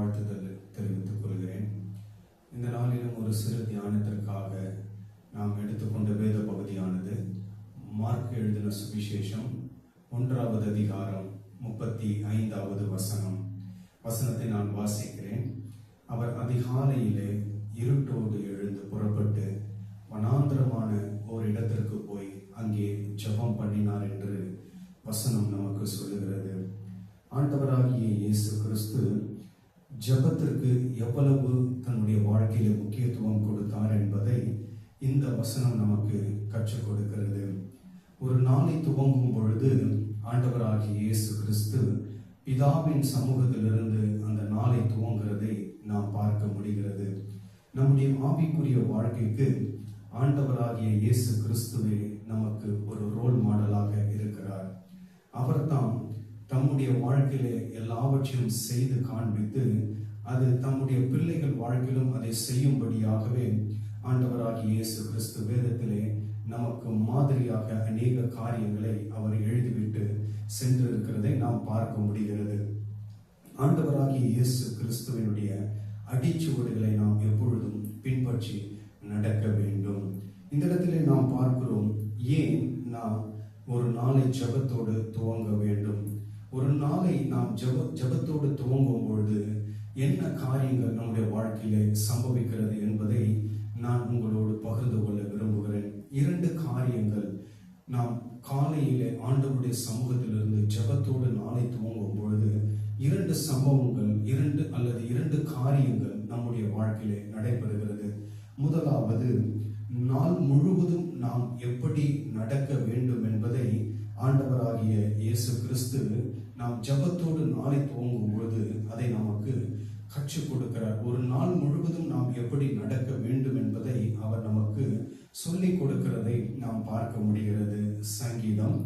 வாழ்த்துதல் தெரிவித்துக் கொள்கிறேன். இந்த நாளிலும் ஒரு சிறு தியானத்திற்காக நாம் எடுத்துக்கொண்ட வேத பகுதியானது மார்க் எழுதின சுவிசேஷம் ஒன்றாவது அதிகாரம் முப்பத்தி ஐந்தாவது வசனம். வசனத்தை நான் வாசிக்கிறேன். அவர் அதிகாலையிலே இருட்டோடு எழுந்து புறப்பட்டு வனாந்திரமான ஒரு இடத்திற்கு போய் அங்கே ஜெபம் பண்ணினார் என்று வசனம் நமக்கு சொல்லுகிறது. ஆண்டவராகிய இயேசு கிறிஸ்து ஜெபத்திற்கு எவ்வளவு தன்னுடைய வாழ்க்கையில முக்கியத்துவம் கொடுத்தார் என்பதை இந்த வசனம் நமக்கு கற்றுக் கொடுக்கிறது. ஒரு நாளை துவங்கும் பொழுது ஆண்டவராகிய இயேசு கிறிஸ்து பிதாவின் சமூகத்திலிருந்து அந்த நாளை துவங்குறதை நாம் பார்க்க முடிகிறது. நம்முடைய ஆவிக்குரிய வாழ்க்கைக்கு ஆண்டவராகிய இயேசு கிறிஸ்துவே நமக்கு ஒரு ரோல் மாடலாக இருக்கிறார். அவர்தான் தம்முடைய வாழ்க்கையிலே எல்லாவற்றையும் செய்து காண்பித்து அது தம்முடைய பிள்ளைகள் வாழ்க்கையிலும் அதை செய்யும்படியாகவே ஆண்டவராகிய இயேசு கிறிஸ்து வேதத்திலே நமக்கு மாதிரியாக அநேக காரியங்களை அவர் எழுதிவிட்டு சென்றிருக்கிறதை நாம் பார்க்க முடிகிறது. ஆண்டவராகிய இயேசு கிறிஸ்துவனுடைய அடிச்சுவடுகளை நாம் எப்பொழுதும் பின்பற்றி நடக்க வேண்டும். இந்த இடத்திலே நாம் பார்க்கிறோம் ஏன் நாம் ஒரு நாளை ஜபத்தோடு துவங்க வேண்டும்? ஒரு நாளை நாம் ஜெப ஜெபத்தோடு துவங்கும் பொழுது என்ன காரியங்கள் நம்முடைய வாழ்க்கையிலே சம்பவிக்கிறது என்பதை நான் உங்களோடு பகிர்ந்து கொள்ள விரும்புகிறேன். இரண்டு காரியங்கள். நாம் காலையிலே ஆண்டவருடைய சமூகத்திலிருந்து ஜெபத்தோடு நாளை துவங்கும் பொழுது இரண்டு சம்பவங்கள் இரண்டு அல்லது இரண்டு காரியங்கள் நம்முடைய வாழ்க்கையிலே நடைபெறுகிறது. முதலாவது நாள் முழுவதும் நாம் எப்படி நடக்க வேண்டும் என்பதை ஆண்டவராகிய இயேசு கிறிஸ்து நாம் ஜெபத்தோடு நாளை துவங்கும் பொழுது அதை நமக்கு கற்றுக் கொடுக்கிறார். ஒரு நாள் முழுவதும் நாம் எப்படி நடக்க வேண்டும் என்பதை அவர் நமக்கு சொல்லிக் கொடுக்கிறதை நாம் பார்க்க முடிகிறது. சங்கீதம்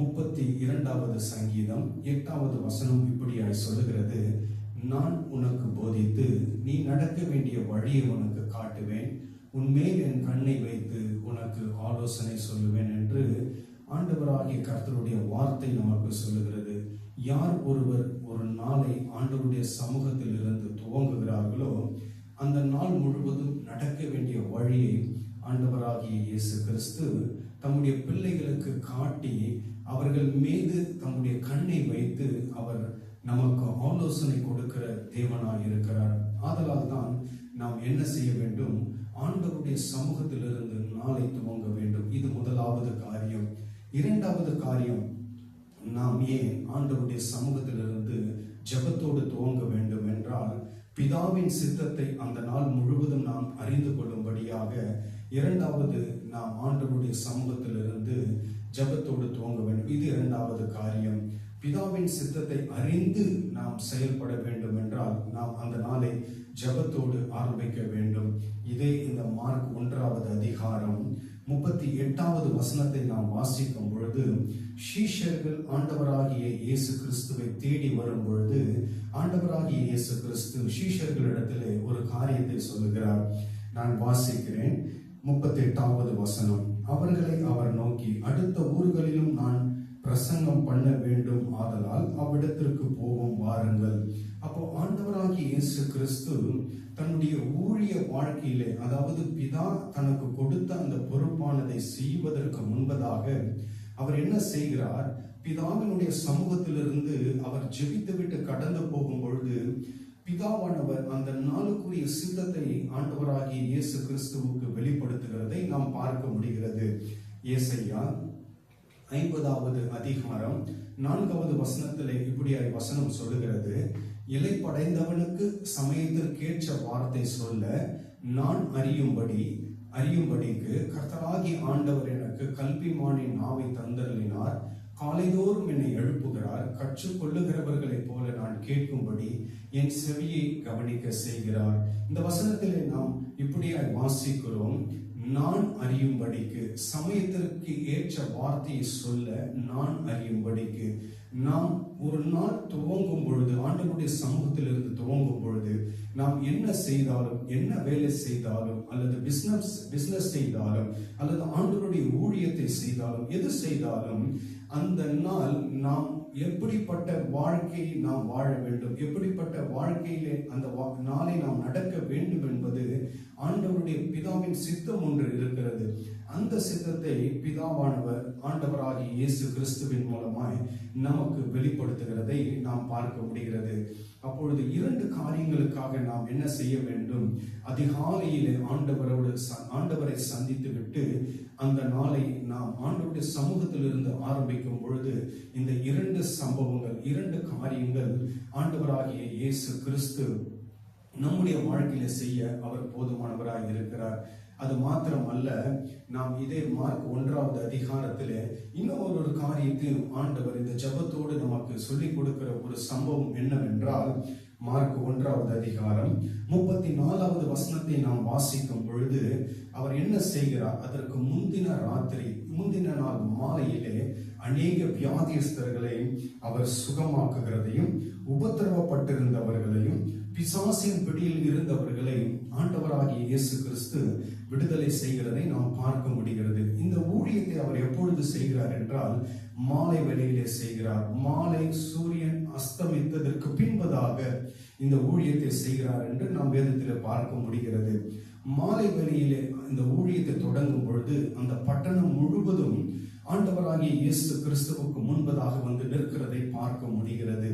முப்பத்தி இரண்டாவது சங்கீதம் எட்டாவது வசனம் இப்படியாய் சொல்லுகிறது. நான் உனக்கு போதித்து நீ நடக்க வேண்டிய வழியை உனக்கு காட்டுவேன். உன்மேல் என் கண்ணை வைத்து உனக்கு ஆலோசனை சொல்லுவேன் என்று ஆண்டவராகிய கர்த்தருடைய வார்த்தை நமக்கு சொல்லுகிறது. யார் ஒருவர் ஒரு நாளை ஆண்டவருடைய சமூகத்தில் இருந்து துவங்குகிறார்களோ அந்த நாள் முழுவதும் நடக்க வேண்டிய வழியை ஆண்டவராகிய இயேசு கிறிஸ்து தம்முடைய பிள்ளைகளுக்கு காட்டி அவர்கள் மீது தம்முடைய கண்ணை வைத்து அவர் நமக்கு ஆலோசனை கொடுக்கிற தேவனாய் இருக்கிறார். ஆதலால் தான் நாம் என்ன செய்ய வேண்டும்? ஆண்டவருடைய சமூகத்திலிருந்து நாளை துவங்க வேண்டும். இது முதலாவது காரியம். இரண்டாவது காரியம் நாம் ஏன் ஆண்டவருடைய சமூகத்திலிருந்து ஜெபத்தோடு துவங்க வேண்டும் என்றால் பிதாவின் சித்தத்தை அந்த நாள் முழுவதும் நாம் அறிந்து கொள்ளும்படியாக இரண்டாவது நாம் ஆண்டவருடைய சமூகத்திலிருந்து ஜெபத்தோடு துவங்க வேண்டும். இது இரண்டாவது காரியம். பிதாவின் சித்தத்தை அறிந்து நாம் செயல்பட வேண்டும் என்றால் நாம் அந்த நாளை ஜெபத்தோடு ஆரம்பிக்க வேண்டும். இதே இந்த மார்க் ஒன்றாவது அதிகாரம் முப்பத்தி எட்டாவது வசனத்தை நாம் வாசிக்கும் பொழுது ஷீஷர்கள் ஆண்டவராகிய இயேசு கிறிஸ்துவை தேடி வரும் பொழுது ஆண்டவராகிய இயேசு கிறிஸ்து ஷீஷர்களிடத்திலே ஒரு காரியத்தை சொல்லுகிறார். நான் வாசிக்கிறேன். முப்பத்தி எட்டாவது வசனம். அவர்களை அவர் நோக்கி அடுத்த ஊர்களிலும் நான் பிரசங்கம் பண்ண வேண்டும். ஆதலால் அவ்விடத்திற்கு போவோம் வாருங்கள். அப்போ ஆண்டவராகிய இயேசு கிறிஸ்து தன்னுடைய ஊழிய வாழ்க்கையிலே அதாவது பிதா தனக்கு கொடுத்த அந்த பொறுப்பானதை செய்வதற்கு முன்பதாக அவர் என்ன செய்கிறார்? பிதாவினுடைய சமூகத்திலிருந்து அவர் ஜெபித்து விட்டு கடந்து போகும் பொழுது பிதாவானவர் அந்த நாளுக்குரிய சித்தத்தை ஆண்டவராகிய இயேசு கிறிஸ்துவுக்கு வெளிப்படுத்துகிறதை நாம் பார்க்க முடிகிறது. இயேசையா ஐம்பதாவது அதிகாரம் நான்காவது வசனத்திலே இப்படியாய் வசனம் சொல்லுகிறது. இலை படைந்தவனுக்கு சமயத்திற்கேற்ற வார்த்தை சொல்ல நான் அறியும்படி அறியும்படிக்கு கர்த்தராகி ஆண்டவர் எனக்கு கல்விமானின் நாவை தந்தருளினார். காலைதோறும் என்னை எழுப்புகிறார். கற்றுக்கொள்ளுகிறவர்களைப் போல நான் கேட்கும்படி என் செவியை கவனிக்க செய்கிறார். இந்த வசனத்திலே நாம் இப்படியாய் வாசிக்கிறோம். நான் அறியும்படிக்கு சமயத்திற்கு ஏற்ற வார்த்தையை சொல்ல நான் அறியும்படிக்கு நாம் ஒரு நாள் துவங்கும் பொழுது ஆண்டவருடைய சமூகத்திலிருந்து துவங்கும் பொழுது நாம் என்ன செய்தாலும் என்ன வேலை செய்தாலும் அல்லது பிசினஸ் பிசினஸ் செய்தாலும் அல்லது ஆண்டவருடைய ஊழியத்தை செய்தாலும் எது செய்தாலும் அந்த நாள் நாம் எப்படிப்பட்ட வாழ்க்கையை நாம் வாழ வேண்டும்? எப்படிப்பட்ட வாழ்க்கையிலே அந்த வா- நாளை நாம் நடக்க வேண்டும் என்பது ஆண்டவருடைய பிதாவின் சித்தம் ஒன்று இருக்கிறது. அந்த சித்தத்தை பிதாவானவர் ஆண்டவராகி இயேசு கிறிஸ்துவின் மூலமாய் நமக்கு வெளிப்படுத்துகிறதை நாம் பார்க்க முடிகிறது. அப்பொழுது இரண்டு காரியங்களுக்காக நாம் என்ன செய்ய வேண்டும்? அதிகாலையிலே ஆண்டவரோடு ஆண்டவரை சந்தித்து விட்டு அந்த நாளை நாம் ஆண்டவருடைய சமூகத்திலிருந்து ஆரம்பிக்கும் பொழுது இந்த இரண்டு சம்பவங்கள் இரண்டு காரியங்கள் ஆண்டவராகிய இயேசு கிறிஸ்து நம்முடைய வாழ்க்கையில செய்ய அவர் போதுமானவராக இருக்கிறார். அது மாத்திரம் அல்ல நாம் இதே மார்க் ஒன்றாவது அதிகாரத்தில் இன்னும் ஒரு ஒரு காரியத்தையும் ஆண்டவர் இந்த ஜெபத்தோடு நமக்கு சொல்லிக் கொடுக்கிற ஒரு சம்பவம் என்னவென்றால் மார்க் ஒன்றாவது அதிகாரம் முப்பத்தி நாலாவது வசனத்தை நாம் வாசிக்கும் பொழுது அவர் என்ன செய்கிறார்? அதற்கு முந்தின ராத்திரி முந்தின நாள் மாலையிலே அநேக வியாதியஸ்தர்களை அவர் சுகமாக்குகிறதையும் உபத்திரவப்பட்டிருந்தவர்களையும் பிசாசின் பிடியில் இருந்தவர்களை ஆண்டவராகிய இயேசு கிறிஸ்து விடுதலை செய்கிறதை நாம் பார்க்க முடிகிறது. இந்த ஊழியத்தை அவர் எப்பொழுது செய்கிறார் என்றால் மாலை வேளையிலே செய்கிறார். மாலை சூரியன் அஸ்தமித்ததற்கு பின்பதாக இந்த ஊழியத்தை செய்கிறார் என்று நாம் வேதத்தில் பார்க்க முடிகிறது. மாலை வேளையிலே இந்த ஊழியத்தை தொடங்கும் பொழுது அந்த பட்டணம் முழுவதும் ஆண்டவராகிய இயேசு கிறிஸ்துவுக்கு முன்பதாக வந்து நிற்கிறதை பார்க்க முடிகிறது.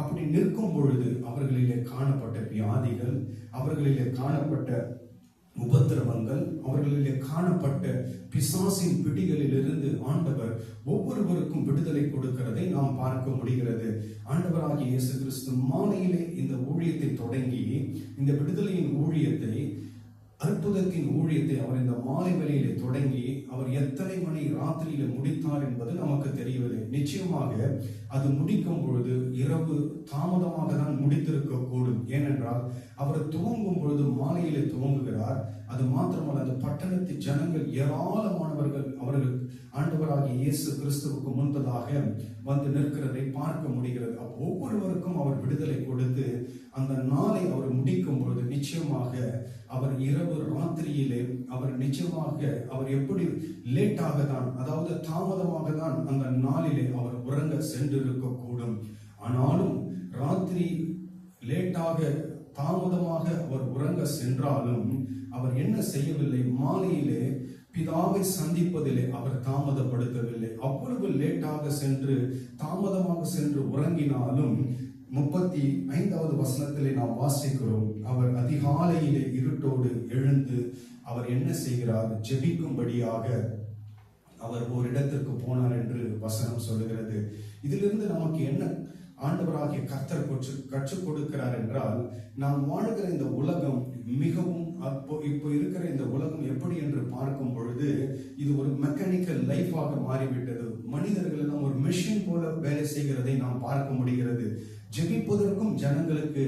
அப்படி நிற்கும் பொழுது அவர்களிலே காணப்பட்ட வியாதிகள் அவர்களிலே காணப்பட்ட உபத்திரவங்கள் அவர்களிலே காணப்பட்ட பிசாசின் பிடிகளிலிருந்து ஆண்டவர் ஒவ்வொருவருக்கும் விடுதலை கொடுக்கிறதை நாம் பார்க்க முடிகிறது. ஆண்டவராகிய இயேசு கிறிஸ்து மாலையிலே இந்த ஊழியத்தை தொடங்கி இந்த விடுதலையின் ஊழியத்தை அற்புதத்தின் ஊழியத்தை அவர் இந்த மாலை வழியிலே தொடங்கி அவர் எத்தனை மணி ராத்திரியில முடித்தார் என்பது நமக்கு தெரியவில்லை. நிச்சயமாக அது முடிக்கும் பொழுது இரவு தாமதமாக தான் முடித்திருக்க கூடும். ஏனென்றால் அவர் துவங்கும் பொழுது மாலையிலே துவங்குகிறார். அது மாத்திரமல்ல அந்த பட்டணத்து ஜனங்கள் ஏராளமானவர்கள் அவர்கள் ஆண்டவராகிய இயேசு கிறிஸ்துவுக்கு முன்பதாக வந்து நிற்கிறதை பார்க்க முடிகிறது. ஒவ்வொருவருக்கும் அவர் விடுதலை கொடுத்து அந்த நாளை அவர் முடிக்கும் பொழுது நிச்சயமாக அவர் இரவு ராத்திரியிலே அவர் நிச்சயமாக அவர் எப்படி லேட்டாக தான் அதாவது தாமதமாக தான் அந்த நாளிலே அவர் உறங்க சென்றிருக்க கூடும் ஆனாலும் ராத்திரி லேட்டாக தாமதமாக அவர் உறங்க சென்றாலும் அவர் என்ன செய்யவில்லை? மாலையிலே பிதாவை சந்திப்பதிலே அவர் தாமதப்படுத்தவில்லை. அவ்வளவு லேட்டாக சென்று தாமதமாக சென்று உறங்கினாலும் முப்பத்தி ஐந்தாவது வசனத்திலே நாம் வாசிக்கிறோம் அவர் அதிகாலையிலே இருட்டோடு எழுந்து அவர் என்ன செய்கிறார்? ஜெபிக்கும்படியாக அவர் ஒரு இடத்திற்கு போனார் என்று வசனம் சொல்லுகிறது. இதிலிருந்து நமக்கு என்ன? ஆண்டவராகிய கர்த்தர் கொற்று கற்றுக் கொடுக்கிறார் என்றால் நாம் வாழ்கிற இந்த உலகம் மிகவும் அப்போ இப்போ இருக்கிற இந்த உலகம் எப்படி என்று பார்க்கும் பொழுது இது ஒரு மெக்கானிக்கல் லைஃபாக மாறிவிட்டது. மனிதர்கள் எல்லாம் ஒரு மெஷின் போல வேலை செய்கிறதை நாம் பார்க்க முடிகிறது. ஜெபிப்பதற்கும் ஜனங்களுக்கு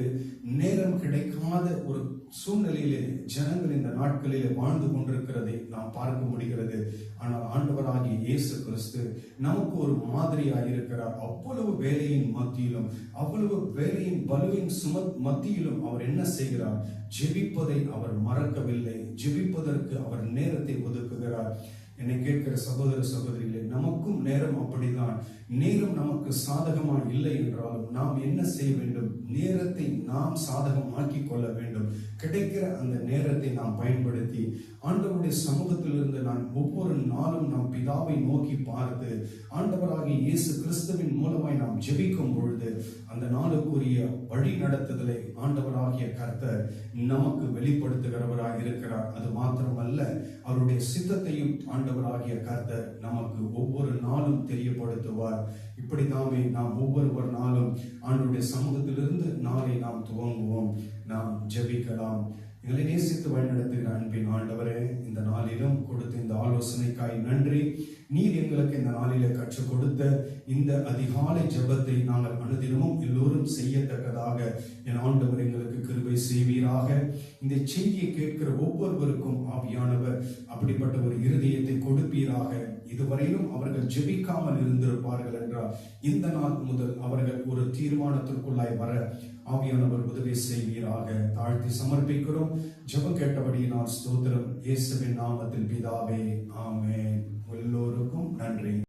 நேரம் கிடைக்காத ஒரு சூழ்நிலையிலே ஜனங்கள் இந்த நாட்களிலே வாழ்ந்து கொண்டிருக்கிறதை நாம் பார்க்க முடிகிறது. ஆனால் ஆண்டவராகிய இயேசு கிறிஸ்து நமக்கு ஒரு மாதிரியாக இருக்கிறார் அவ்வளவு வேலையின் மத்தியிலும் அவ்வளவு வேலையின் பலுவின் சும மத்தியிலும் அவர் என்ன செய்கிறார்? ஜெபிப்பதை அவர் மறக்கவில்லை. ஜெபிப்பதற்கு அவர் நேரத்தை ஒதுக்குகிறார். என்னை கேட்கிற சகோதர சகோதரிகளே நமக்கும் நேரம் அப்படிதான். நேரம் நமக்கு சாதகமாக இல்லை என்றாலும் நாம் என்ன செய்ய வேண்டும்? நேரத்தை நாம் சாதகமாக்கி கொள்ள வேண்டும். கிடைக்கிற அந்த நேரத்தை நாம் பயன்படுத்தி ஆண்டவருடைய சமூகத்திலிருந்து நான் ஒவ்வொரு நாளும் நாம் பிதாவை நோக்கி பார்த்து ஆண்டவராகிய இயேசு கிறிஸ்துவின் மூலமாய் நாம் ஜெபிக்கும் பொழுது அந்த நாளுக்குரிய வழி நடத்துதலை ஆண்டவராகிய கர்த்தர் நமக்கு வெளிப்படுத்துகிறவராக இருக்கிறார். அது மாத்திரமல்ல அவருடைய சித்தத்தையும் ஆண்டவராகிய கர்த்தர் நமக்கு ஒவ்வொரு நாளும் தெரியப்படுத்துவார். இப்படி தாமே நாம் ஒவ்வொரு நாளும் ஆண்டுடைய சமூகத்திலிருந்து நாளை நாம் துவங்குவோம். நாம் ஜெபிக்கலாம். எங்களை நேசித்து வழிநடத்துகிற அன்பின் ஆண்டவரே இந்த நாளிலும் கொடுத்த இந்த ஆலோசனைக்காய் நன்றி. நீர் எங்களுக்கு இந்த நாளில கற்றுக் கொடுத்த இந்த அதிகாலை ஜெபத்தை நாங்கள் அனுதினமும் எல்லோரும் செய்யத்தக்கதாக என் ஆண்டவர் எங்களுக்கு கிருபை செய்வீராக. இந்த செய்தியை கேட்கிற ஒவ்வொருவருக்கும் ஆவியானவர் அப்படிப்பட்ட ஒரு இரு வரையிலும் அவர்கள் ஜெபிக்காமல் இருந்திருப்பார்கள் என்றால் இந்த நாள் முதல் அவர்கள் ஒரு தீர்மானத்திற்குள்ளாய் வர ஆவியானவர் உதவி செய்வீராக. தாழ்த்தி சமர்ப்பிக்கிறோம். ஜெபம் கேட்டபடியினால் ஸ்தோத்திரம். இயேசுவின் நாமத்தில் பிதாவே ஆமே எல்லோருக்கும் நன்றி.